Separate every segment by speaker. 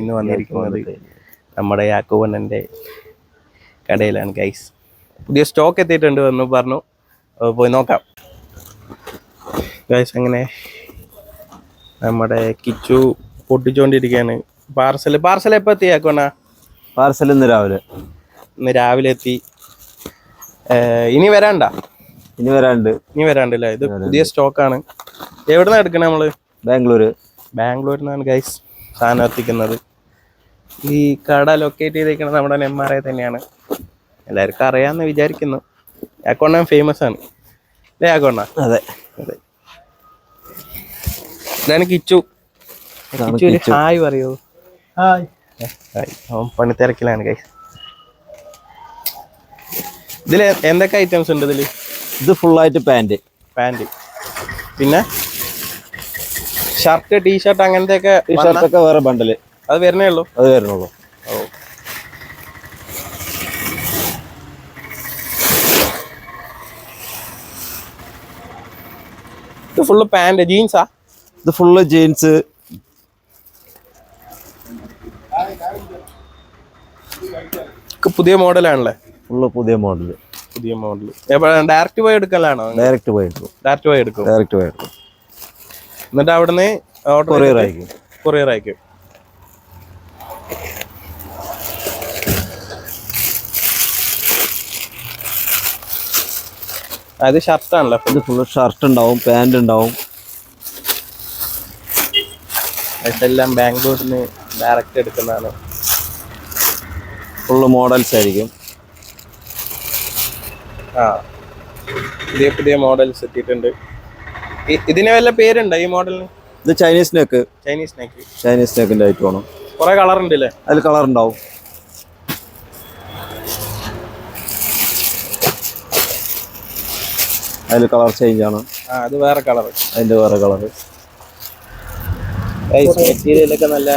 Speaker 1: ഇന്ന് വന്നിരിക്കുന്നത് നമ്മുടെ യാക്കോബണ്ണന്റെ കടയിലാണ് ഗൈസ് പുതിയ സ്റ്റോക്ക് എത്തിയിട്ടുണ്ട് എന്ന് പറഞ്ഞു. പോയി നോക്കാം. ഗൈസ് അങ്ങനെ നമ്മുടെ കിച്ചു പൊട്ടിച്ചുകൊണ്ടിരിക്കുകയാണ് പാർസൽ പാർസൽ എപ്പോൾ എത്തി യാക്കോണ
Speaker 2: പാർസൽ ഇന്ന് രാവിലെ.
Speaker 1: ഇന്ന് രാവിലെ എത്തി. ഇനി വരാണ്ട?
Speaker 2: ഇനി വരാണ്ട്.
Speaker 1: ഇനി വരാണ്ടല്ലേ ഇത് പുതിയ സ്റ്റോക്കാണ് എവിടെ നിന്നാണ് എടുക്കണേ നമ്മൾ?
Speaker 2: ബാംഗ്ലൂർ
Speaker 1: ബാംഗ്ലൂരിൽ നിന്നാണ് ഗൈസ് സാധനം എത്തിക്കുന്നത്. ഈ കട ലൊക്കേറ്റ് ചെയ്തേക്കുന്നത് നമ്മുടെ എം ആർ ഐ തന്നെയാണ്. എല്ലാവർക്കും അറിയാമെന്ന് വിചാരിക്കുന്നു. അക്കൗണ്ട ഫേമസ് ആണ്. അല്ലേ അക്കൗണ്ട
Speaker 2: അതെ.
Speaker 1: അതെ. ഇതാണ് കിച്ചു. കിച്ചു ഒരു ഹായ് പറയൂ. ഹായ്. ഹായ്. അവൻ പണിത്തിരക്കിലാണ് ഗൈസ് ഇതിൽ എന്തൊക്കെ ഐറ്റംസ് ഉണ്ട് ഇതിൽ
Speaker 2: ഇത് ഫുള്ളായിട്ട് പാന്റ്.
Speaker 1: പാന്റ് പിന്നെ? ഷർട്ട് ടീഷർട്ട് അങ്ങനത്തെ ഒക്കെ
Speaker 2: ടീഷർട്ട് ഒക്കെ വേറെ ബണ്ടൽ
Speaker 1: അത് വരണേ ഉള്ളൂ
Speaker 2: അത് വരണുള്ളൂ
Speaker 1: ഓ. ഇത് ഫുള്ള് പാന്റ് ജീൻസാ
Speaker 2: ഇത് ഫുള്ള് ജീൻസ്
Speaker 1: പുതിയ മോഡലാണല്ലേ
Speaker 2: ഫുള്ള് പുതിയ മോഡൽ
Speaker 1: പുതിയ മോഡൽ ഡയറക്റ്റ് പോയി എടുക്കലാണോ?
Speaker 2: ഡയറക്റ്റ് പോയി എടുക്കും.
Speaker 1: ഡയറക്റ്റ് പോയി എടുക്കും.
Speaker 2: ഡയറക്റ്റ് പോയി എടുക്കും.
Speaker 1: എന്നിട്ട് അവിടുന്ന്
Speaker 2: കൊറിയർ അയക്കും
Speaker 1: കൊറിയർ അയക്കും അത് ഷർട്ടാണല്ലോ
Speaker 2: ഇത് ഫുള്ള് ഷർട്ട് ഉണ്ടാവും പാന്റ് ഉണ്ടാവും.
Speaker 1: ഇതെല്ലാം ബാംഗ്ലൂരിൽ നിന്ന് ഡയറക്റ്റ് എടുക്കുന്നതാണ്.
Speaker 2: ഫുള്ള് മോഡൽസ് ആയിരിക്കും.
Speaker 1: ആ പുതിയ പുതിയ മോഡൽസ് എത്തിയിട്ടുണ്ട്. ഇതിന് വല്ല പേരുണ്ടോ ഈ മോഡലിന്?
Speaker 2: ഇത് Chinese neck
Speaker 1: Chinese neck
Speaker 2: Chinese നെക്കിന്റെ item ആണ്.
Speaker 1: കുറെ കളർ ഉണ്ട് അല്ലേ
Speaker 2: അതിൽ കളർ ഉണ്ടാവും. അതിൽ കളർ ചേഞ്ച് ആണ്.
Speaker 1: അത് വേറെ കളർ
Speaker 2: അതിന്റെ വേറെ കളർ
Speaker 1: മെറ്റീരിയലൊക്കെ നല്ല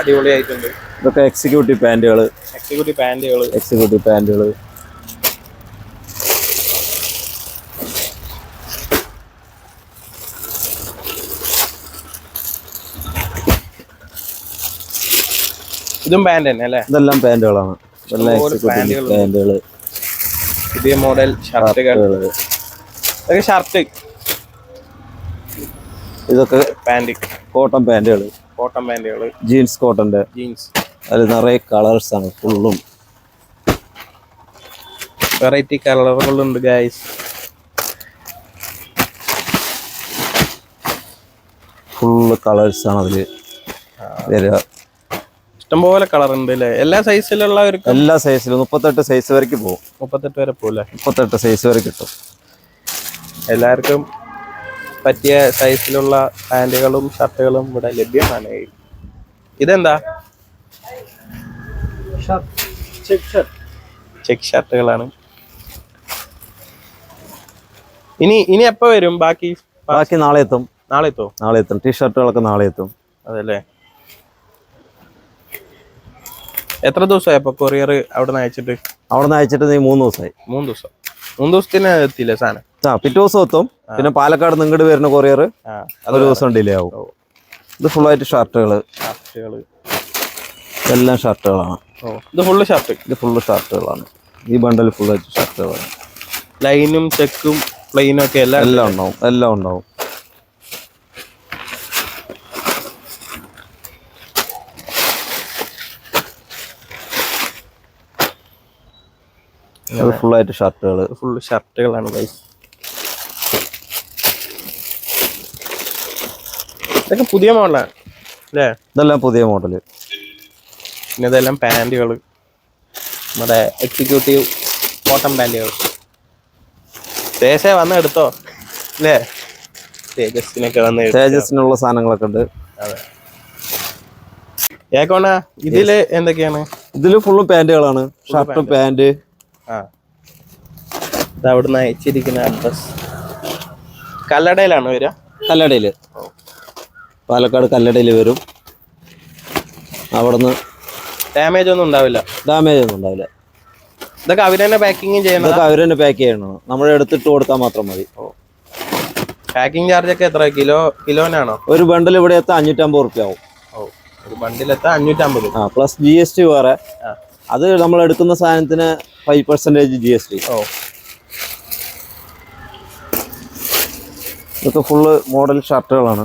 Speaker 1: അടിപൊളിയായിട്ടുണ്ട്.
Speaker 2: ഇതൊക്കെ എക്സിക്യൂട്ടീവ് പാന്റുകൾ
Speaker 1: എക്സിക്യൂട്ടീവ് പാന്റുകൾ
Speaker 2: എക്സിക്യൂട്ടീവ് പാന്റുകൾ
Speaker 1: ഇതും പാന്റ് തന്നെ അല്ലേ?
Speaker 2: ഇതെല്ലാം പാന്റുകളാണ്.
Speaker 1: പാന്റുകൾ.
Speaker 2: പാന്റുകൾ
Speaker 1: പുതിയ മോഡൽ ഷർട്ടുകൾ ഇതൊക്കെ ഷർട്ട്
Speaker 2: ഇതൊക്കെ
Speaker 1: പാന്റ്
Speaker 2: കോട്ടൺ പാന്റുകൾ
Speaker 1: കോട്ടൺ പാന്റുകൾ
Speaker 2: ജീൻസ് കോട്ടന്റെ.
Speaker 1: ജീൻസ്.
Speaker 2: അതിൽ നിറയെ കളേഴ്സ് ആണ് ഫുള്ളും
Speaker 1: വെറൈറ്റി കളറുകളുണ്ട് ഗൈസ്
Speaker 2: ഫുള്ള് കളേഴ്സ് ആണ് അതിൽ വരിക.
Speaker 1: ഇഷ്ടംപോലെ കളർ ഉണ്ട് അല്ലേ എല്ലാ സൈസിലുള്ള
Speaker 2: എല്ലാ സൈസിലും മുപ്പത്തെട്ട് സൈസ് വരയ്ക്ക് പോകും
Speaker 1: മുപ്പത്തെട്ട് വരെ പോകും
Speaker 2: മുപ്പത്തെട്ട് സൈസ് വരെ കിട്ടും.
Speaker 1: എല്ലാവർക്കും പറ്റിയ സൈസിലുള്ള പാന്റുകളും ഷർട്ടുകളും ഇവിടെ ലഭ്യമാണ്. ഇതെന്താ? ചെക്ക് ഷർട്ടുകളാണ് ഇനി ഇനി എപ്പോ വരും? ബാക്കി
Speaker 2: ബാക്കി നാളെ എത്തും.
Speaker 1: നാളെ എത്തും?
Speaker 2: നാളെ എത്തും. ടീഷർട്ടുകളൊക്കെ നാളെ എത്തും.
Speaker 1: അതല്ലേ? എത്ര ദിവസമായി അപ്പൊ കൊറിയർ അവിടെ നിന്ന് അയച്ചിട്ട്?
Speaker 2: അവിടെ നിന്ന് അയച്ചിട്ട് നീ മൂന്ന് ദിവസമായി.
Speaker 1: മൂന്ന് ദിവസം. മൂന്ന് ദിവസത്തിന് എത്തിയില്ലേ സാധനം?
Speaker 2: ആ പിറ്റേ ദിവസം എത്തും. പിന്നെ പാലക്കാട് നിങ്ങോട്ട് വരുന്ന കൊറിയർ ഒരു ദിവസം ഡിലേ ആവും. ഇത് ഫുൾ ഷർട്ടുകൾ.
Speaker 1: ഷർട്ടുകൾ.
Speaker 2: എല്ലാം ഷർട്ടുകളാണ്.
Speaker 1: ഇത് ഫുള്ള് ഷർട്ട്
Speaker 2: ഇത് ഫുള്ള് ഷർട്ടുകളാണ്. ഈ ബണ്ടിൽ ആയിട്ട് ഷർട്ടുകളാണ്.
Speaker 1: ലൈനും ചെക്കും പ്ലെയിനും ഒക്കെ എല്ലാം
Speaker 2: എല്ലാം ഉണ്ടാവും എല്ലാം ഉണ്ടാവും. അത് ഫുള്ളായിട്ട് ഷർട്ടുകൾ
Speaker 1: ഫുൾ ഷർട്ടുകളാണ് ഗൈസ് ഇതൊക്കെ പുതിയ മോഡലാണ് അല്ലേ?
Speaker 2: ഇതെല്ലാം പുതിയ മോഡൽ
Speaker 1: പിന്നെ ഇതെല്ലാം പാന്റുകൾ നമ്മുടെ എക്സിക്യൂട്ടീവ് കോട്ടൺ പാന്റുകൾ തേജ വന്ന് എടുത്തോ അല്ലേ? തേജസ്സിനൊക്കെ വന്ന്.
Speaker 2: തേജസിനുള്ള സാധനങ്ങളൊക്കെ ഉണ്ട്.
Speaker 1: അതെ. ഏക്കോണ ഇതിൽ എന്തൊക്കെയാണ്?
Speaker 2: ഇതിൽ ഫുള്ളും പാന്റുകളാണ്. Shirt pant.
Speaker 1: ആ. അവിടുന്ന് അയച്ചിരിക്കുന്ന അഡ്രസ് കല്ലടയിലാണ് വരിക?
Speaker 2: കല്ലടയിൽ പാലക്കാട് കല്ലടയിൽ വരും. അവിടുന്ന്
Speaker 1: ഡാമേജ് ഒന്നും ഉണ്ടാവില്ല.
Speaker 2: ഡാമേജ് ഒന്നും ഉണ്ടാവില്ല.
Speaker 1: ഇതൊക്കെ അവർ തന്നെ പാക്കിങ് ചെയ്യണം
Speaker 2: ഇതൊക്കെ അവർ തന്നെ പാക്ക് ചെയ്യണം. നമ്മൾ എടുത്തിട്ട് കൊടുത്താൽ മാത്രം മതി.
Speaker 1: പാക്കിംഗ് ചാർജ് ഒക്കെ എത്ര? കിലോ കിലോനാണോ?
Speaker 2: ഒരു ബണ്ടിൽ ഇവിടെ എത്താൻ അഞ്ഞൂറ്റമ്പത് റുപ്യ ആവും.
Speaker 1: ഒരു ബണ്ടിലെത്താൻ അഞ്ഞൂറ്റമ്പത്.
Speaker 2: ആ പ്ലസ് ജി എസ് ടി വേറെ. അത് നമ്മൾ എടുക്കുന്ന സാധനത്തിന് five percentage G S T
Speaker 1: ഓ.
Speaker 2: ഇതൊക്കെ ഫുള്ള് മോഡൽ ഷർട്ടുകളാണ്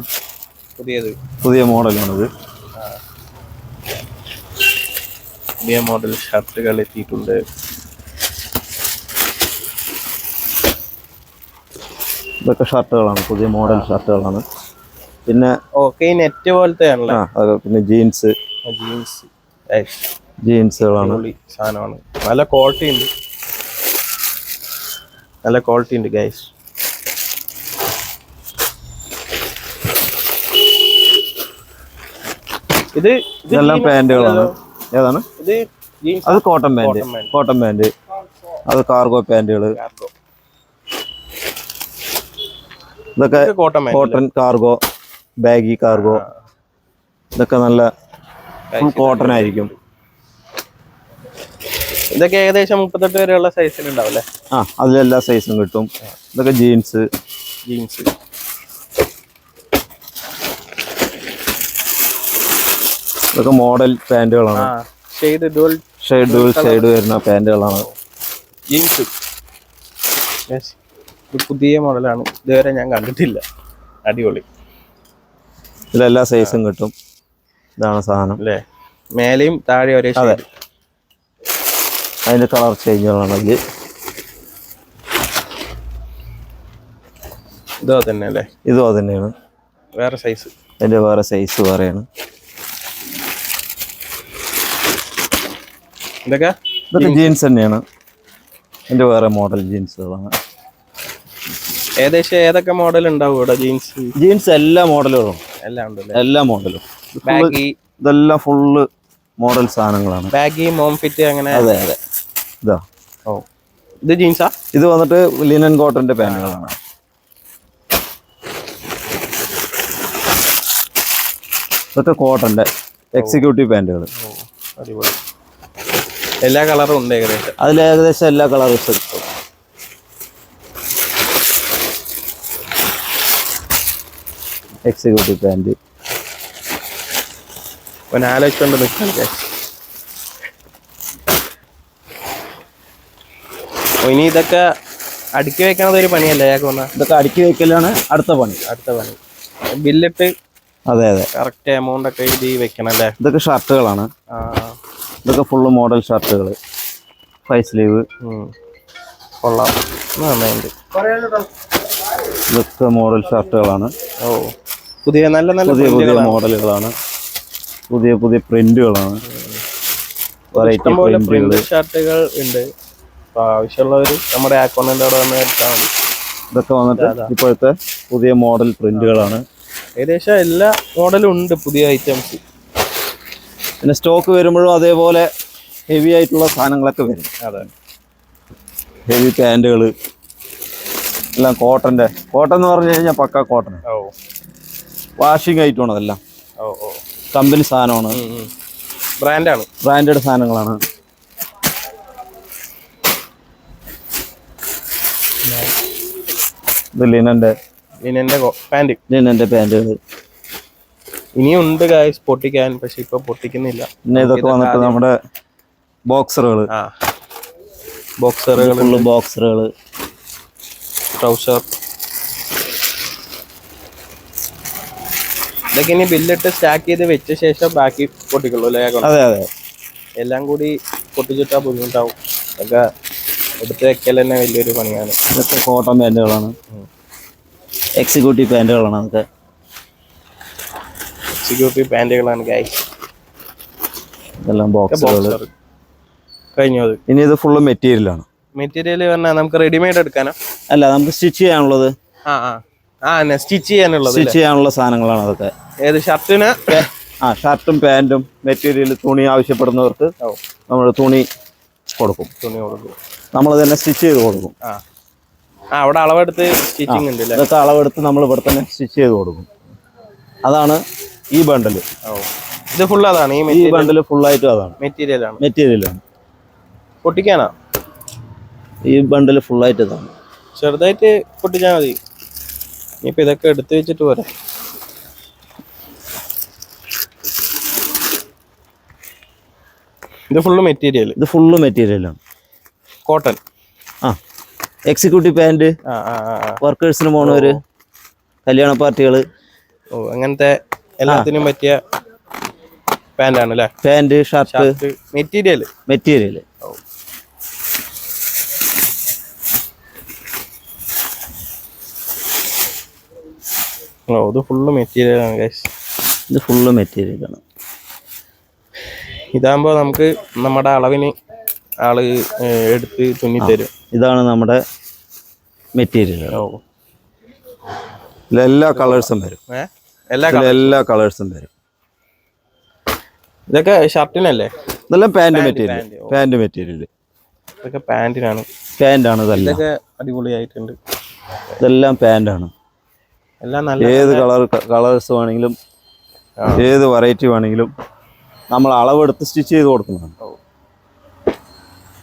Speaker 1: പുതിയത്.
Speaker 2: പുതിയ മോഡലാണിത്.
Speaker 1: പുതിയ മോഡൽ ഷർട്ടുകൾ എത്തിയിട്ടുണ്ട്.
Speaker 2: ഇതൊക്കെ ഷർട്ടുകളാണ് പുതിയ മോഡൽ ഷർട്ടുകളാണ് പിന്നെ
Speaker 1: ഓക്കെ നെറ്റ് പോലത്തെ
Speaker 2: പിന്നെ ജീൻസ്
Speaker 1: ജീൻസ്
Speaker 2: ജീൻസുകളാണ്.
Speaker 1: സാധനമാണ്. നല്ല ക്വാളിറ്റി ഉണ്ട്. നല്ല ക്വാളിറ്റി ഉണ്ട് ഗൈസ് ഇത് ഇത്
Speaker 2: ഇതെല്ലാം
Speaker 1: പാന്റുകളാണ്
Speaker 2: പാന്റുകളാണ്. ഏതാണ്?
Speaker 1: ഇത്
Speaker 2: അത് കോട്ടൺ
Speaker 1: പാന്റ്
Speaker 2: കോട്ടൺ പാന്റ് അത് കാർഗോ പാന്റുകൾ ഇതൊക്കെ
Speaker 1: cotton
Speaker 2: cotton cargo baggy cargo ഇതൊക്കെ നല്ല ഫുൾ കോട്ടൺ ആയിരിക്കും.
Speaker 1: ഇതൊക്കെ ഏകദേശം മുപ്പത്തെട്ട് വരെയുള്ള അല്ലേ?
Speaker 2: ആ അതിലെല്ലാ സൈസും കിട്ടും. ഇതൊക്കെ ജീൻസ്
Speaker 1: ജീൻസ്
Speaker 2: ഇതൊക്കെ മോഡൽ പാന്റുകളാണ്.
Speaker 1: ആ shade dual
Speaker 2: shade dual shade വരുന്ന പാന്റുകളാണ്.
Speaker 1: ജീൻസ് ഇത് പുതിയ മോഡലാണ് ഇതുവരെ ഞാൻ കണ്ടിട്ടില്ല. അടിപൊളി.
Speaker 2: ഇതിലെല്ലാ സൈസും കിട്ടും. ഇതാണ് സാധനം.
Speaker 1: അല്ലേ? മേലെയും താഴെ ഒരേ
Speaker 2: അതെ. അതിന്റെ കളർ ചേഞ്ചുകളാണെങ്കിൽ
Speaker 1: ഇതും തന്നെ അല്ലേ
Speaker 2: ഇതും തന്നെയാണ്.
Speaker 1: വേറെ സൈസ്
Speaker 2: അതിന്റെ വേറെ സൈസ് വേറെയാണ്.
Speaker 1: ഇതൊക്കെ?
Speaker 2: ഇതൊക്കെ ജീൻസ് തന്നെയാണ്. എന്റെ വേറെ മോഡൽ ജീൻസുകളാണ്
Speaker 1: ഏകദേശം ഏതൊക്കെ മോഡൽ ഉണ്ടാവും ഇവിടെ ജീൻസ്
Speaker 2: ജീൻസ് എല്ലാ മോഡലുകളും
Speaker 1: എല്ലാം
Speaker 2: എല്ലാ മോഡലും
Speaker 1: ബാഗി
Speaker 2: ഇതെല്ലാം ഫുള്ള് മോഡൽ സാധനങ്ങളാണ്.
Speaker 1: ബാഗി മോം ഫിറ്റ് അങ്ങനെ
Speaker 2: അതെ അതെ. ഇതാ.
Speaker 1: ഓ. ഇത് ജീൻസാ?
Speaker 2: ഇത് വന്നിട്ട് ലിനൻ കോട്ടന്റെ പാന്റുകളാണ് ഇതൊക്കെ കോട്ടന്റെ എക്സിക്യൂട്ടീവ്
Speaker 1: പാന്റുകൾ അടിപൊളി. എല്ലാ കളറും ഉണ്ട് ഏകദേശം.
Speaker 2: അതിൽ ഏകദേശം എല്ലാ കളറും കിട്ടും എക്സിക്യൂട്ടീവ് പാന്റ്
Speaker 1: അവൻ ആലോചിച്ചുകൊണ്ട് ഇനി ഇതൊക്കെ അടുക്കി വെക്കണത് ഒരു പണിയല്ലേ
Speaker 2: ഇതൊക്കെ അടുക്കി വെക്കലാണ് അടുത്ത പണി.
Speaker 1: അടുത്ത പണി. ബില്ലിട്ട്
Speaker 2: അതെ അതെ.
Speaker 1: കറക്റ്റ് എമൗണ്ട് ഒക്കെ എഴുതി വെക്കണം അല്ലേ?
Speaker 2: ഇതൊക്കെ ഷർട്ടുകളാണ്. ഇതൊക്കെ ഫുള്ള് മോഡൽ ഷർട്ടുകൾ ഫൈവ് സ്ലീവ്
Speaker 1: കൊള്ളാം.
Speaker 2: ഇതൊക്കെ മോഡൽ ഷർട്ടുകളാണ്
Speaker 1: ഓ. പുതിയ നല്ല നല്ല
Speaker 2: പുതിയ പുതിയ മോഡലുകളാണ് പുതിയ പുതിയ പ്രിന്റുകളാണ്
Speaker 1: ഷർട്ടുകൾ ഉണ്ട്. അപ്പൊ ആവശ്യമുള്ളവർ നമ്മുടെ അക്കൗണ്ടിന്റെ അവിടെ വന്ന് എടുത്താൽ മതി.
Speaker 2: ഇതൊക്കെ വന്നിട്ട് ഇപ്പോഴത്തെ പുതിയ മോഡൽ പ്രിന്റുകളാണ്
Speaker 1: ഏകദേശം എല്ലാ മോഡലും ഉണ്ട് പുതിയ ഐറ്റംസ്
Speaker 2: പിന്നെ സ്റ്റോക്ക് വരുമ്പോഴും അതേപോലെ ഹെവി ആയിട്ടുള്ള സാധനങ്ങളൊക്കെ വരും.
Speaker 1: അതെ.
Speaker 2: ഹെവി പാന്റുകൾ എല്ലാം കോട്ടന്റെ കോട്ടൺ എന്ന് പറഞ്ഞു കഴിഞ്ഞാൽ പക്ക കോട്ടൺ
Speaker 1: ഓ.
Speaker 2: വാഷിംഗ് ഐറ്റമാണ് അതെല്ലാം.
Speaker 1: ഓ ഓ.
Speaker 2: കമ്പനി സാധനമാണ്.
Speaker 1: ബ്രാൻഡാണ്
Speaker 2: ബ്രാൻഡഡ് സാധനങ്ങളാണ്. ഇത് ലിനന്റെ
Speaker 1: ലിനന്റെ പാന്റ്
Speaker 2: ലിനന്റെ പാന്റുകൾ
Speaker 1: ഇനിയും ഉണ്ട് ഗായ്സ് പൊട്ടിക്കാൻ പക്ഷെ ഇപ്പൊ പൊട്ടിക്കുന്നില്ല.
Speaker 2: പിന്നെ ഇതൊക്കെ വന്നിട്ട് നമ്മുടെ ബോക്സറുകൾ
Speaker 1: ബോക്സറുകൾ
Speaker 2: ബോക്സറുകൾ
Speaker 1: ട്രൗസർ ഇതൊക്കെ ഇനി ബില്ലിട്ട് സ്റ്റാക്ക് ചെയ്ത് വെച്ച ശേഷം ബാക്കി പൊട്ടിക്കുള്ളൂ അല്ലേ
Speaker 2: അതെ അതെ.
Speaker 1: എല്ലാം കൂടി പൊട്ടിച്ചിട്ടാ ബുദ്ധിമുട്ടാവും. ഒക്കെ എടുത്ത് വെക്കൽ തന്നെ വലിയൊരു പണിയാണ്.
Speaker 2: ഇതൊക്കെ കോട്ടൺ പാന്റുകളാണ് എക്സിക്യൂട്ടീവ് പാന്റുകളാണ് നമുക്ക്
Speaker 1: എക്സിക്യൂട്ടീവ് പാന്റുകളാണ് ഗൈസ്
Speaker 2: ഇതെല്ലാം ബോക്സുകൾ
Speaker 1: കഴിഞ്ഞത്
Speaker 2: ഇനി ഇത് ഫുള്ള് മെറ്റീരിയലാണ്
Speaker 1: മെറ്റീരിയൽ പറഞ്ഞാൽ നമുക്ക് റെഡിമെയ്ഡ് എടുക്കാനോ?
Speaker 2: അല്ല നമുക്ക് സ്റ്റിച്ച് ചെയ്യാനുള്ളത്.
Speaker 1: ആ ആ. ആ സ്റ്റിച്ച് ചെയ്യാനുള്ളത്
Speaker 2: സ്റ്റിച്ച് ചെയ്യാനുള്ള സാധനങ്ങളാണ് അതൊക്കെ.
Speaker 1: ഏത് ഷർട്ടിന്?
Speaker 2: ആ ഷർട്ടും പാന്റും മെറ്റീരിയൽ തുണി ആവശ്യപ്പെടുന്നവർക്ക് നമ്മൾ തുണി കൊടുക്കും.
Speaker 1: തുണി കൊടുക്കും.
Speaker 2: നമ്മൾ തന്നെ സ്റ്റിച്ച് ചെയ്ത് കൊടുക്കും.
Speaker 1: അവിടെ അളവെടുത്ത് സ്റ്റിച്ചിങ് ഉണ്ട്
Speaker 2: ഇതൊക്കെ അളവെടുത്ത് നമ്മൾ ഇവിടെ തന്നെ സ്റ്റിച്ച് ചെയ്ത് കൊടുക്കും. അതാണ് ഈ ബണ്ടിൽ
Speaker 1: ഇത് ഫുൾ അതാണ് ഈ
Speaker 2: ബണ്ടിൽ
Speaker 1: ഫുൾ
Speaker 2: ബണ്ടിൽ ഫുള്ളായിട്ടും അതാണ്.
Speaker 1: മെറ്റീരിയലാണ്
Speaker 2: മെറ്റീരിയലാണ്
Speaker 1: പൊട്ടിക്കാനാ?
Speaker 2: ഈ ബണ്ടിൽ ഫുള്ളായിട്ട് ഇതാണ്.
Speaker 1: ചെറുതായിട്ട് പൊട്ടിച്ചാൽ മതി. ഇപ്പൊ ഇതൊക്കെ എടുത്തു വെച്ചിട്ട് പോരെ. ഇത് ഫുള്ള് മെറ്റീരിയൽ
Speaker 2: ഇത് ഫുള്ള് മെറ്റീരിയലാണ്
Speaker 1: കോട്ടൺ.
Speaker 2: ആ. Executive
Speaker 1: pant.
Speaker 2: വർക്കേഴ്സിന് പോണവര് കല്യാണ പാർട്ടികൾ
Speaker 1: ഓ അങ്ങനത്തെ എല്ലാത്തിനും പറ്റിയ പാന്റാണ് അല്ലേ
Speaker 2: പാന്റ് ഷർട്ട്
Speaker 1: മെറ്റീരിയൽ
Speaker 2: മെറ്റീരിയൽ
Speaker 1: ഓ. ഇത് ഫുള്ള് മെറ്റീരിയൽ ആണ് ഗൈസ്
Speaker 2: ഇത് ഫുള്ള് മെറ്റീരിയലാണ്
Speaker 1: ഇതാകുമ്പോൾ നമുക്ക് നമ്മുടെ അളവിന് ആൾ എടുത്ത് തുന്നി തരും.
Speaker 2: ഇതാണ് നമ്മുടെ മെറ്റീരിയൽ എല്ലാ കളേഴ്സും വരും.
Speaker 1: എല്ലാ
Speaker 2: എല്ലാ കളേഴ്സും വരും.
Speaker 1: ഇതൊക്കെ ഷർട്ടിനല്ലേ?
Speaker 2: ഇതെല്ലാം പാന്റ് മെറ്റീരിയൽ പാന്റ് മെറ്റീരിയൽ
Speaker 1: ഇതൊക്കെ പാന്റിനാണ്
Speaker 2: പാന്റാണ് ഇതെല്ലാം.
Speaker 1: ഇതൊക്കെ അടിപൊളിയായിട്ടുണ്ട്.
Speaker 2: ഇതെല്ലാം പാന്റാണ്
Speaker 1: എല്ലാം നല്ല
Speaker 2: ഏത് കളർ കളേഴ്സ് വേണമെങ്കിലും ഏത് വെറൈറ്റി വേണമെങ്കിലും നമ്മൾ അളവെടുത്ത് സ്റ്റിച്ച് ചെയ്ത് കൊടുക്കുന്നതാണ്.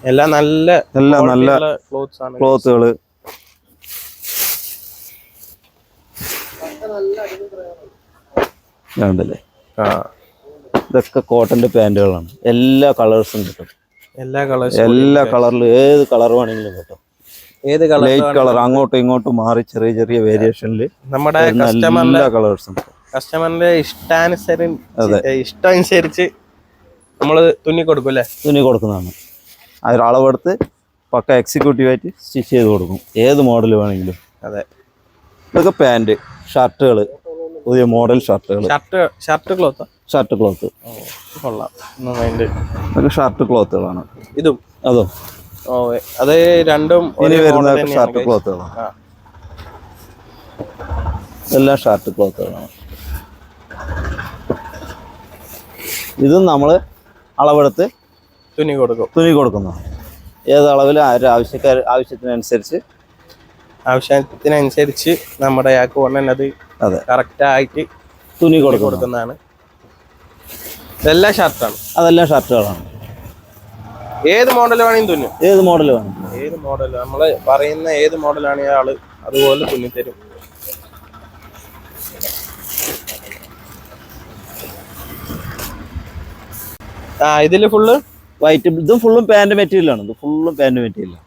Speaker 1: എല്ലാം നല്ല
Speaker 2: എല്ലാം നല്ല
Speaker 1: ക്ലോത്ത്സ് ആണ്
Speaker 2: ക്ലോത്തുകൾ ഇതൊക്കെ കോട്ടന്റെ പാന്റുകളാണ് എല്ലാ കളേഴ്സും കിട്ടും.
Speaker 1: എല്ലാ കളേഴ്സും
Speaker 2: എല്ലാ കളറിലും ഏത് കളർ വേണമെങ്കിലും കിട്ടും.
Speaker 1: ഏത് കളർ
Speaker 2: ലൈറ്റ് കളർ അങ്ങോട്ടും ഇങ്ങോട്ടും മാറി ചെറിയ ചെറിയ വേരിയേഷനിൽ
Speaker 1: നമ്മുടെ കസ്റ്റമറിന്റെ
Speaker 2: കളേഴ്സും
Speaker 1: കസ്റ്റമറിന്റെ ഇഷ്ടാനുസരി ഇഷ്ടം അനുസരിച്ച് നമ്മൾ തുന്നി കൊടുക്കും അല്ലേ?
Speaker 2: തുന്നി കൊടുക്കുന്നതാണ്. അതിൽ അളവെടുത്ത് പക്ക എക്സിക്യൂട്ടീവായിട്ട് സ്റ്റിച്ച് ചെയ്ത് കൊടുക്കും. ഏത് മോഡൽ വേണമെങ്കിലും.
Speaker 1: അതെ.
Speaker 2: ഇതൊക്കെ പാന്റ് ഷർട്ടുകൾ പുതിയ model ഷർട്ടുകൾ
Speaker 1: shirt shirt cloth
Speaker 2: shirt cloth
Speaker 1: കൊള്ളാം.
Speaker 2: ഇതൊക്കെ ഷർട്ട് ക്ലോത്തുകളാണ്
Speaker 1: ഇതും?
Speaker 2: അതോ.
Speaker 1: അത് രണ്ടും
Speaker 2: ഇനി വരുന്ന ഷർട്ട്. ക്ലോത്തുകളാണ്. എല്ലാം ഷർട്ട് ക്ലോത്തുകളാണ് ഇതും നമ്മൾ അളവെടുത്ത്
Speaker 1: തുന്നി കൊടുക്കും.
Speaker 2: തുണി കൊടുക്കുന്നു. ഏത് അളവിൽ ആവശ്യക്കാർ ആവശ്യത്തിനനുസരിച്ച്?
Speaker 1: ആവശ്യത്തിനനുസരിച്ച് നമ്മുടെ ആ കൊണ്ടുതന്നെ അത്
Speaker 2: അതെ.
Speaker 1: കറക്റ്റായിട്ട് തുണി
Speaker 2: കൊടുക്കും കൊടുക്കുന്നു.
Speaker 1: കൊടുക്കുന്നതാണ്. ഇതെല്ലാം ഷർട്ടാണ്
Speaker 2: അതെല്ലാം ഷർട്ടുകളാണ്
Speaker 1: ഏത് മോഡൽ വേണമെങ്കിലും തുന്നും.
Speaker 2: ഏത് മോഡൽ വേണം?
Speaker 1: ഏത് മോഡൽ നമ്മൾ പറയുന്ന ഏത് മോഡലാണ് ആൾ അതുപോലെ തുന്നി തരും. ആ ഇതിൽ ഫുള്ള്
Speaker 2: വൈറ്റ് ഇതും ഫുള്ളും പാന്റ് മെറ്റീരിയലാണ് ഇത് ഫുള്ളും പാന്റ് മെറ്റീരിയലാണ്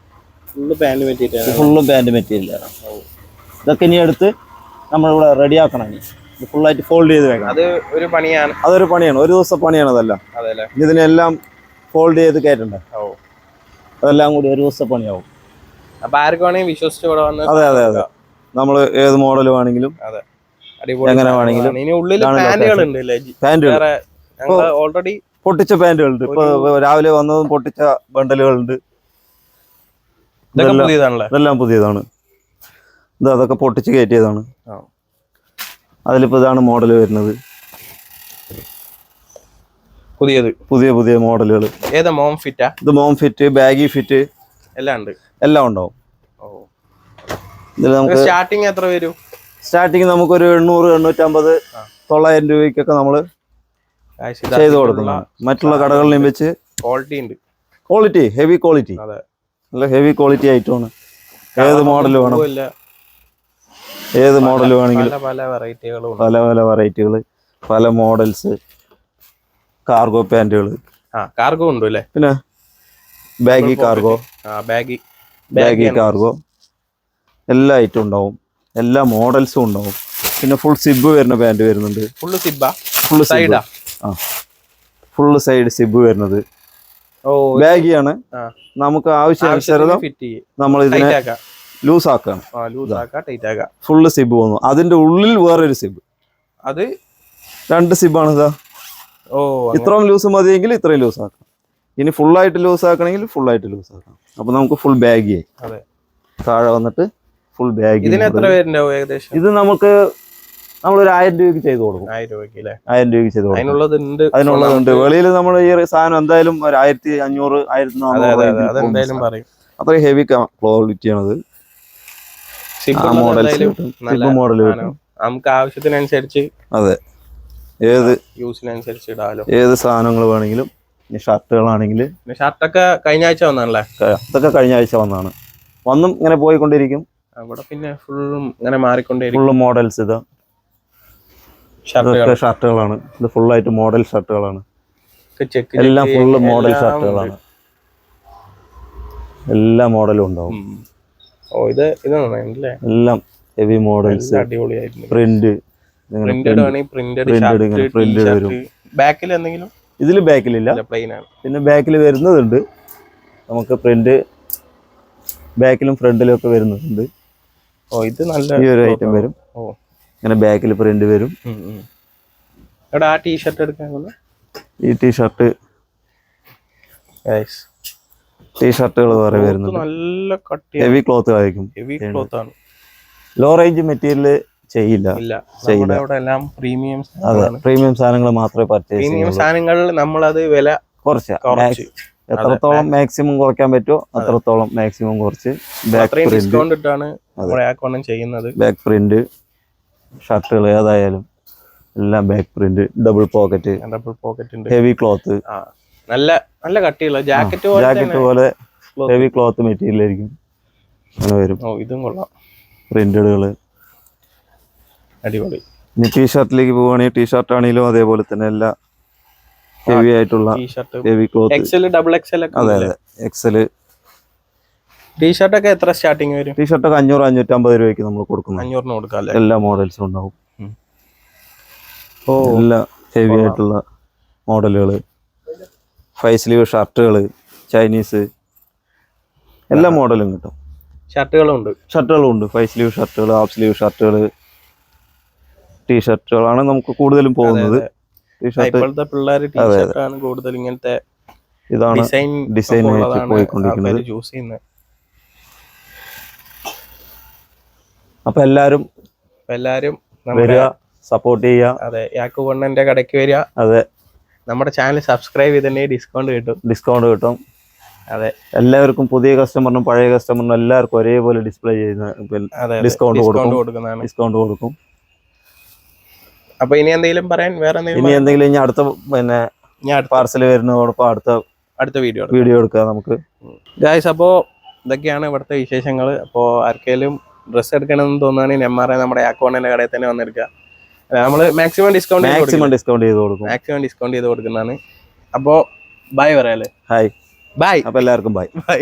Speaker 1: ഫുള്ള് പാന്റ്
Speaker 2: മെറ്റീരിയലാണ് ഫുള്ളും പാന്റ് മെറ്റീരിയലാണ് ഇതൊക്കെ ഇനി എടുത്ത് നമ്മളിവിടെ റെഡി ആക്കണം ഇനി. ഇത് ഫുള്ളായിട്ട് ഫോൾഡ് ചെയ്ത് വെക്കണം.
Speaker 1: അത് ഒരു പണിയാണ്.
Speaker 2: അതൊരു പണിയാണ്. ഒരു ദിവസം പണിയാണ് അതെല്ലാം.
Speaker 1: അതെ
Speaker 2: ഇതിനെല്ലാം ഫോൾഡ് ചെയ്ത് കയറ്റണ്ടേ? അതെല്ലാം കൂടി ഒരു ദിവസം പണിയാവും.
Speaker 1: അപ്പൊ ആർക്ക് വേണമെങ്കിൽ വിശ്വസിച്ച് ഇവിടെ വന്ന്
Speaker 2: അതെ അതെ അതെ. നമ്മൾ ഏത് മോഡൽ വേണമെങ്കിലും
Speaker 1: അതെ. അടിപൊളി
Speaker 2: എങ്ങനെ. വേണമെങ്കിലും
Speaker 1: ഇനി ഉള്ളിൽ ഓൾറെഡി
Speaker 2: പൊട്ടിച്ച പാന്റുകളുണ്ട്. ഇപ്പൊ രാവിലെ വന്നതും പൊട്ടിച്ച ബണ്ടലുകളുണ്ട്. ഇതെല്ലാം- പുതിയതാണ്. ഇത് അതൊക്കെ പൊട്ടിച്ച് കയറ്റിയതാണ്. അതിലിപ്പോ ഇതാണ് മോഡൽ വരുന്നത്.
Speaker 1: പുതിയത്.
Speaker 2: പുതിയ പുതിയ മോഡലുകൾ
Speaker 1: ഏതാ മോം ഫിറ്റാ?
Speaker 2: ഇത് മോം ഫിറ്റ് ബാഗി ഫിറ്റ്
Speaker 1: എല്ലാം ഉണ്ട്.
Speaker 2: എല്ലാം ഉണ്ടാവും. ഇതിൽ നമുക്ക്
Speaker 1: സ്റ്റാർട്ടിങ് എത്ര വരും?
Speaker 2: സ്റ്റാർട്ടിങ് നമുക്കൊരു എണ്ണൂറ് എണ്ണൂറ്റമ്പത് തൊള്ളായിരം രൂപയ്ക്കൊക്കെ നമ്മൾ ചെയ്ത് കൊടുക്കുന്നത് മറ്റുള്ള കടകളിലും വെച്ച്
Speaker 1: ക്വാളിറ്റി ഉണ്ട്.
Speaker 2: ക്വാളിറ്റി ഹെവി ക്വാളിറ്റി നല്ല ഹെവി ക്വാളിറ്റി ഐറ്റമാണ്. ഏത് മോഡൽ വേണം. ഏത് മോഡൽ വേണമെങ്കിലും.
Speaker 1: പല വെറൈറ്റികൾ
Speaker 2: പല പല വെറൈറ്റികൾ പല മോഡൽസ് കാർഗോ
Speaker 1: പാന്റുകൾ കാർഗോ ഉണ്ട് അല്ലേ?
Speaker 2: പിന്നെ baggy cargo
Speaker 1: baggy
Speaker 2: baggy cargo എല്ലാ ഐറ്റം ഉണ്ടാവും. എല്ലാ മോഡൽസും ഉണ്ടാവും. പിന്നെ ഫുൾ സിബ് വരുന്ന പാന്റ് വരുന്നുണ്ട്.
Speaker 1: ഫുള്ള് സിബ്ബാ
Speaker 2: ഫുള്ള്
Speaker 1: സൈഡാ
Speaker 2: ആ. ഫുള്ള് സൈഡ് സിബ് വരുന്നത്. ബാഗിയാണ് നമുക്ക് ആവശ്യാനുസരണം നമ്മൾ ഇതിനെ ലൂസ്
Speaker 1: ആക്കാണ്
Speaker 2: ഫുള്ള് സിബ് വന്നു. അതിന്റെ ഉള്ളിൽ വേറൊരു സിബ്
Speaker 1: അത്?
Speaker 2: രണ്ട് സിബാണ് ഇതാ.
Speaker 1: ഓ
Speaker 2: ഇത്രയും ലൂസ് മതിയെങ്കിൽ ഇത്രയും ലൂസ് ആക്കാം. ഇനി ഫുൾ ആയിട്ട് ലൂസ് ആക്കണമെങ്കിൽ ഫുൾ ആയിട്ട് ലൂസ് ആക്കാം. അപ്പൊ നമുക്ക് ഫുൾ ബാഗി ആയി. താഴെ വന്നിട്ട് ഫുൾ ബാഗി
Speaker 1: ഇതിന് എത്ര പേരുണ്ടാവും ഏകദേശം?
Speaker 2: ഇത് നമുക്ക് നമ്മളൊരു ആയിരം രൂപയ്ക്ക് ചെയ്ത് കൊടുക്കും.
Speaker 1: ആയിരം രൂപയ്ക്ക് അല്ലേ
Speaker 2: ആയിരം രൂപയ്ക്ക് ചെയ്ത് കൊടുക്കും.
Speaker 1: അതിനുള്ളത് ഉണ്ട്
Speaker 2: അതിനുള്ളതുണ്ട് വെളിയിൽ നമ്മൾ ഈ സാധനം എന്തായാലും ഒരു ആയിരത്തി അഞ്ഞൂറ് ആയിരത്തി
Speaker 1: അതെന്തായാലും പറയും.
Speaker 2: അത്ര ഹെവി ക്വാളിറ്റിയാണത് മോഡൽ
Speaker 1: നമുക്ക് ആവശ്യത്തിനനുസരിച്ച്
Speaker 2: അതെ. ഏത്
Speaker 1: യൂസിനനുസരിച്ച് ഇടാലോ.
Speaker 2: ഏത് സാധനങ്ങൾ വേണമെങ്കിലും ഷർട്ടുകളാണെങ്കിൽ
Speaker 1: ഷർട്ടൊക്കെ കഴിഞ്ഞ ആഴ്ച വന്നാണല്ലേ
Speaker 2: അതൊക്കെ കഴിഞ്ഞ ആഴ്ച വന്നാണ് വന്നും ഇങ്ങനെ പോയിക്കൊണ്ടിരിക്കും.
Speaker 1: അവിടെ പിന്നെ ഫുള്ളും ഇങ്ങനെ മാറിക്കൊണ്ടിരിക്കും
Speaker 2: ഫുള്ള് മോഡൽസ് ഇതാ. ഷർട്ടുകളാണ്. ഇത് ഫുള്ളായിട്ട് മോഡൽ ഷർട്ടുകളാണ്. എല്ലാം ഫുള്ള് മോഡൽ ഷർട്ടുകളാണ്. എല്ലാ മോഡലും ഉണ്ടാവും.
Speaker 1: ഓ ഇത്
Speaker 2: എല്ലാം ഹെവി മോഡൽസ് പ്രിന്റ് ഇങ്ങനെ വരും.
Speaker 1: ബാക്കിൽ എന്തെങ്കിലും?
Speaker 2: ഇതിൽ ബാക്കിലില്ല പിന്നെ ബാക്കിൽ വരുന്നതുണ്ട്. നമുക്ക് പ്രിന്റ് ബാക്കിലും ഫ്രണ്ടിലും ഒക്കെ വരുന്നുണ്ട്
Speaker 1: ഓ ഇത് നല്ല
Speaker 2: ഈ ഒരു ഐറ്റം വരും.
Speaker 1: ഓ.
Speaker 2: ഇങ്ങനെ ബാക്കിൽ പ്രിന്റ് വരും.
Speaker 1: എടാ ആ ടീഷർട്ട് എടുക്കാൻ
Speaker 2: ഈ ടീഷർട്ട് ടീഷർട്ടുകൾ വേറെ വരുന്നുണ്ട്.
Speaker 1: നല്ല കട്ടി
Speaker 2: ഹെവി ക്ലോത്ത് ആയിരിക്കും.
Speaker 1: ഹെവി ക്ലോത്ത് ആണ്.
Speaker 2: ലോ റേഞ്ച് മെറ്റീരിയൽ ചെയ്യില്ല.
Speaker 1: നമ്മുടെ എല്ലാം പ്രീമിയം
Speaker 2: അതെ പ്രീമിയം സാധനങ്ങൾ മാത്രമേ പർച്ചേസ്
Speaker 1: പ്രീമിയം സാധനങ്ങളിൽ നമ്മൾ നമ്മളത് വില
Speaker 2: കുറച്ച്. എത്രത്തോളം മാക്സിമം കുറയ്ക്കാൻ പറ്റുമോ അത്രത്തോളം മാക്സിമം കുറച്ച്. ബാക്ക് പ്രിന്റ്
Speaker 1: ഡിസ്കൗണ്ട് ഇട്ടാണ് ചെയ്യുന്നത്.
Speaker 2: ബാക്ക് പ്രിന്റ് ഷർട്ടുകൾ ഏതായാലും എല്ലാം back print double pocket
Speaker 1: double pocket
Speaker 2: heavy cloth
Speaker 1: നല്ല നല്ല കട്ടിയുള്ള ജാക്കറ്റ് പോലെ
Speaker 2: ജാക്കറ്റ് പോലെ ഹെവി ക്ലോത്ത് മെറ്റീരിയൽ ആയിരിക്കും. അങ്ങനെ വരും.
Speaker 1: ഓ ഇതും കൊള്ളാം.
Speaker 2: പ്രിന്റഡുകൾ
Speaker 1: അടിപൊളി.
Speaker 2: ഇനി ടീഷർട്ടിലേക്ക് പോവുകയാണെങ്കിൽ ടീഷർട്ട് ആണെങ്കിലും അതേപോലെ തന്നെ എല്ലാ ഹെവി ആയിട്ടുള്ള heavy cloth
Speaker 1: XL double XL
Speaker 2: അതെ അതെ. എക്സൽ
Speaker 1: ടീഷർട്ട് ഒക്കെ എത്ര സ്റ്റാർട്ടിങ് വരും?
Speaker 2: ടീഷർട്ടൊക്കെ അഞ്ഞൂറ് അഞ്ഞൂറ്റമ്പത് രൂപയ്ക്ക് നമ്മൾ കൊടുക്കുന്നു
Speaker 1: അഞ്ഞൂറിന് കൊടുക്കാം
Speaker 2: എല്ലാ മോഡൽസും ഉണ്ടാവും.
Speaker 1: ഓ.
Speaker 2: എല്ലാ ഹെവി ആയിട്ടുള്ള മോഡലുകൾ ഫൈവ് സ്ലീവ് ഷർട്ടുകൾ ചൈനീസ് എല്ലാ മോഡലും കിട്ടും.
Speaker 1: ഷർട്ടുകളും ഉണ്ട്.
Speaker 2: ഷർട്ടുകളും ഉണ്ട്. ഫൈവ് സ്ലീവ് ഷർട്ടുകൾ ഹാഫ് സ്ലീവ് ഷർട്ടുകൾ ടീ ഷർട്ടുകളാണ് നമുക്ക് കൂടുതലും പോകുന്നത്.
Speaker 1: ഇപ്പോഴത്തെ പിള്ളേർ കൂടുതൽ ഇങ്ങനത്തെ
Speaker 2: ഇതാണ്
Speaker 1: ഡിസൈൻ
Speaker 2: ഡിസൈൻ പോയിക്കൊണ്ടിരിക്കുന്നത്.
Speaker 1: ചൂസ് ചെയ്യുന്നത്.
Speaker 2: അപ്പൊ
Speaker 1: എല്ലാരും എല്ലാരും
Speaker 2: വരിക സപ്പോർട്ട് ചെയ്യുക.
Speaker 1: അതെ യാക്കു കൊണ്ണന്റെ കടയ്ക്ക് വരിക.
Speaker 2: അതെ.
Speaker 1: നമ്മുടെ ചാനൽ സബ്സ്ക്രൈബ് ചെയ്തിട്ടുണ്ടെങ്കിൽ ഡിസ്കൗണ്ട് കിട്ടും.
Speaker 2: ഡിസ്കൗണ്ട് കിട്ടും.
Speaker 1: അതെ.
Speaker 2: എല്ലാവർക്കും പുതിയ കസ്റ്റമറിനും പഴയ കസ്റ്റമറിനും എല്ലാവർക്കും ഒരേപോലെ ഡിസ്പ്ലേ ചെയ്യുന്ന ഡിസ്കൗണ്ട്
Speaker 1: ഡിസ്കൗണ്ട്
Speaker 2: കൊടുക്കും. ഡിസ്കൗണ്ട് കൊടുക്കും.
Speaker 1: അപ്പൊ ഇനി എന്തെങ്കിലും പറയാൻ വേറെ
Speaker 2: ഇനി എന്തെങ്കിലും ഇനി അടുത്ത പിന്നെ പാർസൽ വരുന്നതോടൊപ്പം അടുത്ത
Speaker 1: അടുത്ത വീഡിയോ
Speaker 2: വീഡിയോ എടുക്കാം നമുക്ക്.
Speaker 1: ഗായ്സ് അപ്പോൾ ഇതൊക്കെയാണ് ഇവിടുത്തെ വിശേഷങ്ങൾ അപ്പോൾ ആർക്കെങ്കിലും ഡ്രസ്സ് എടുക്കണമെന്ന് തോന്നുകയാണെങ്കിൽ എം ആർ ഐ നമ്മുടെ അക്കൗണ്ടിന്റെ കടയിൽ തന്നെ വന്നെടുക്കുക. നമ്മൾ മാക്സിമം ഡിസ്കൗണ്ട്
Speaker 2: മാക്സിമം ഡിസ്കൗണ്ട് ചെയ്ത് കൊടുക്കും.
Speaker 1: മാക്സിമം ഡിസ്കൗണ്ട് ചെയ്ത് കൊടുക്കുന്നതാണ്. അപ്പോൾ ബൈ പറയാല്ലേ?
Speaker 2: ഹായ്
Speaker 1: ബൈ
Speaker 2: അപ്പൊ എല്ലാവർക്കും ബൈ
Speaker 1: ബൈ